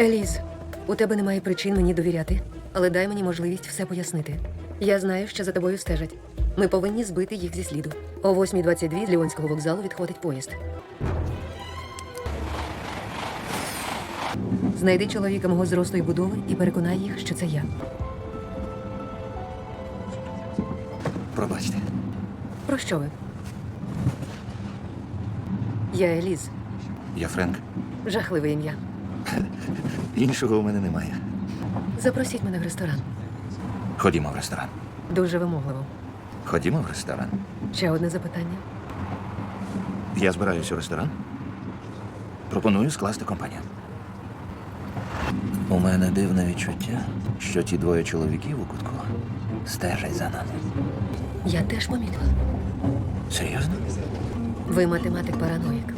Еліз, у тебе немає причин мені довіряти, але дай мені можливість все пояснити. Я знаю, що за тобою стежать. Ми повинні збити їх зі сліду. О 8.22 з Ліонського вокзалу відходить поїзд. Знайди чоловіка мого зросту і будови і переконай їх, що це я. Пробачте. Про що ви? Я Еліз. Я Френк. Жахливе ім'я. Іншого у мене немає. Запросіть мене в ресторан. Ходімо в ресторан. Дуже вимогливо. Ходімо в ресторан. Ще одне запитання. Я збираюся у ресторан. Пропоную скласти компанію. У мене дивне відчуття, що ті двоє чоловіків у кутку стежать за нами. Я теж помітила. Серйозно? Ви математик параноїк.